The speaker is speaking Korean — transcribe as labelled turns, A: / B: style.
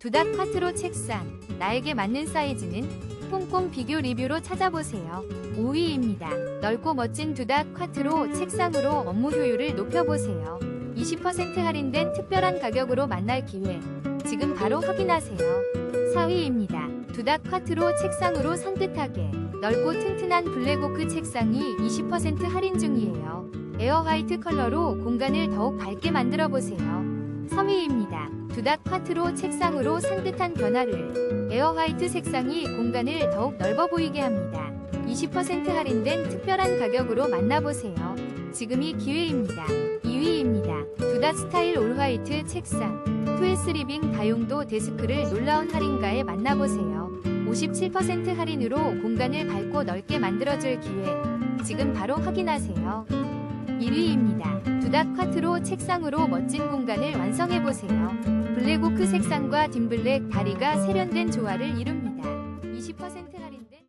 A: 두닥 콰트로 책상. 나에게 맞는 사이즈는 꼼꼼 비교 리뷰로 찾아보세요. 5위입니다. 넓고 멋진 두닥 콰트로 책상으로 업무 효율을 높여보세요. 20% 할인된 특별한 가격으로 만날 기회. 지금 바로 확인하세요. 4위입니다. 두닥 콰트로 책상으로 산뜻하게 넓고 튼튼한 블랙오크 책상이 20% 할인 중이에요. 에어 화이트 컬러로 공간을 더욱 밝게 만들어 보세요. 3위입니다. 두닥 콰트로 책상으로 산뜻한 변화를 에어 화이트 색상이 공간을 더욱 넓어 보이게 합니다. 20% 할인된 특별한 가격으로 만나보세요. 지금이 기회입니다. 2위입니다. 두닥 스타일 올 화이트 책상 투에스 리빙 다용도 데스크를 놀라운 할인가에 만나보세요. 57% 할인으로 공간을 밝고 넓게 만들어줄 기회. 지금 바로 확인하세요. 1위입니다. 두닥 콰트로 책상으로 멋진 공간을 완성해보세요. 블랙 오크 색상과 딘블랙 다리가 세련된 조화를 이룹니다. 20% 할인된